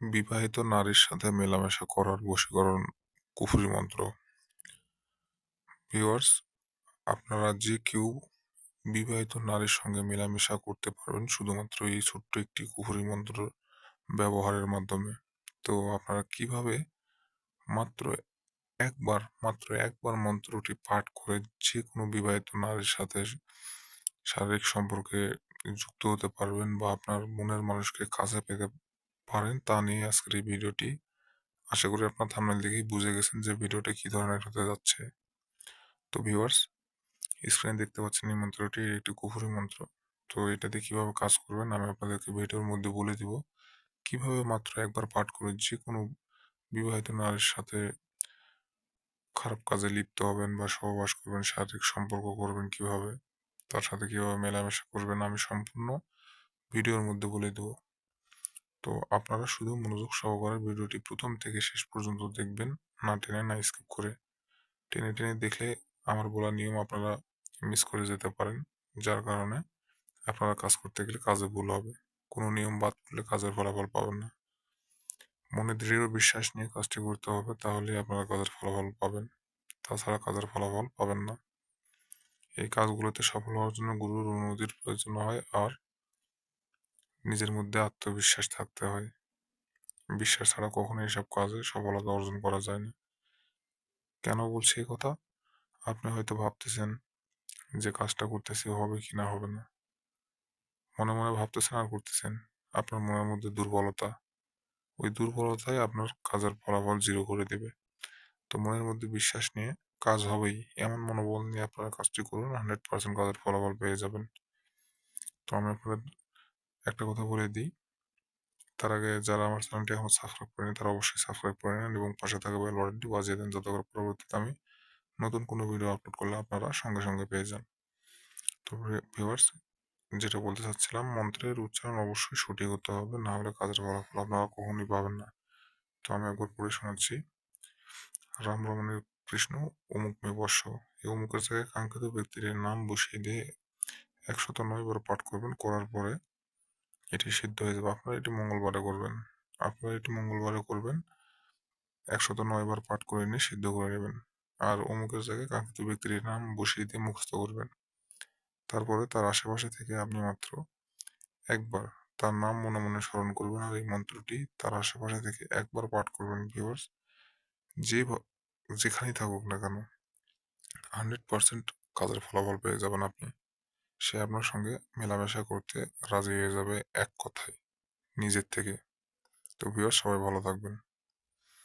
বিবাহিত নারীর সাথে মেলামেশা করার বশীকরণ কুফরি মন্ত্র। ভিউয়ার্স, আপনারা যে কেউ বিবাহিত নারীর সঙ্গে মেলামেশা করতে পারবেন শুধুমাত্র এই ছোট্ট একটি কুফরি মন্ত্র ব্যবহারের মাধ্যমে। তো আপনারা কীভাবে মাত্র একবার মাত্র একবার মন্ত্রটি পাঠ করে যে কোনো বিবাহিত নারীর সাথে শারীরিক সম্পর্কে যুক্ত হতে পারবেন বা আপনার মনের মানুষকে কাছে পেতে পারেন, তা নিয়ে আজকের এই ভিডিওটি। আশা করি আপনার থামনেল দেখেই বুঝে গেছেন যে ভিডিওটা কী ধরনের হতে যাচ্ছে। তো ভিউয়ার্স স্ক্রিনে দেখতে পাচ্ছেন এই মন্ত্রটি একটি কুফুরি মন্ত্র। তো এটাতে কীভাবে কাজ করবেন, আমি আপনাদেরকে ভিডিওর মধ্যে বলে দিব। কীভাবে মাত্র একবার পাঠ করে যে কোনো বিবাহিত নারীর সাথে খারাপ কাজে লিপ্ত হবেন বা সহবাস করবেন, শারীরিক সম্পর্ক করবেন কীভাবে, তার সাথে কীভাবে মেলামেশা করবেন, আমি সম্পূর্ণ ভিডিওর মধ্যে বলে দেব। তো আপনারা শুধু মনোযোগ সহকারে ভিডিওটি প্রথম থেকে শেষ পর্যন্ত দেখবেন, না টেনে, না স্কিপ করে। টেনে টেনে দেখলে আমার বলা নিয়ম আপনারা মিস করে যেতে পারেন, যার কারণে আপনারা কাজ করতে গেলে কাজে ভুল হবে। কোনো নিয়ম বাদ পড়লে কাজের ফলাফল পাবেন না। মনে দৃঢ় বিশ্বাস নিয়ে কাজটি করতে হবে তাহলে আপনারা কাজের ফলাফল পাবেন। তাছাড়া কাজের ফলাফল পাবেন না। এই কাজগুলোতে সফল হওয়ার জন্য গুরুর অনুমতির প্রয়োজন হয়, আর নিজের মধ্যে আত্মবিশ্বাস থাকতে হয়। বিশ্বাস ছাড়া কখনো এসব কাজে সফলতা অর্জন করা যায় না। কেন বলছি এই কথা? আপনি হয়তো ভাবতেছেন যে কাজটা করতেছি হবে কি না হবে না। মনে মনে ভাবতেছেন আর করতেছেন। আপনার মনের মধ্যে দুর্বলতা, ওই দুর্বলতাই আপনার কাজের ফলাফল জিরো করে দেবে। তো মনের মধ্যে বিশ্বাস নিয়ে কাজ হবেই। এমন মনোবল নিয়ে আপনারা কাজটি করুন হান্ড্রেড পার্সেন্ট কাজের ফলাফল পেয়ে যাবেন। তো আমি আপনাদের একটা কথা বলে দিই। তার আগে যারা আমার চ্যানেলটি এখন সাবস্ক্রাইব করেনি, তারা অবশ্যই সাবস্ক্রাইব করে নেন এবং পাশে থাকা বেল বাটনটি বাজিয়ে দেন যাতে করে পরবর্তীতে আমি নতুন কোনো ভিডিও আপলোড করলে আপনারা সঙ্গে সঙ্গে পেয়ে যান। তো ভিউয়ার্স যেটা বলতে চাচ্ছিলাম, মন্ত্রের উচ্চারণ অবশ্যই সঠিক হতে হবে, না হলে কাজের ফলাফল আপনারা কখনই পাবেন না। তো আমি একবার পড়ে শোনাচ্ছি। রাম রমণের কৃষ্ণ, অমুক মে বর্ষ এই অমুকের জায়গায় কাঙ্ক্ষিত ব্যক্তির নাম বসিয়ে দিয়ে একশত নয় বার পাঠ করবেন, করার পরে এটি সিদ্ধ হয়ে যাবে। আপনারা এটি মঙ্গলবারে করবেন। আপনারা এটি মঙ্গলবারে করবেন। একশত নয় বার পাঠ করে নিয়ে সিদ্ধ করে নেবেন। আর অমুকের জায়গায় কাঙ্ক্ষিত ব্যক্তির নাম বসিয়ে দিয়ে মুখস্থ করবেন। তারপরে তার আশেপাশে থেকে আপনি মাত্র একবার তার নাম মনে মনে স্মরণ করবেন আর এই মন্ত্রটি তার আশেপাশে থেকে একবার পাঠ করবেন ভিউয়ার্স যে যেখানেই থাকুক না কেন হান্ড্রেড পার্সেন্ট কাজের ফলাফল পেয়ে যাবেন আপনি। সে আপনার সঙ্গে মেলামেশা করতে রাজি হয়ে যাবে এক কথায় নিজের থেকে। তো ভিউয়ার সবাই ভালো থাকবেন।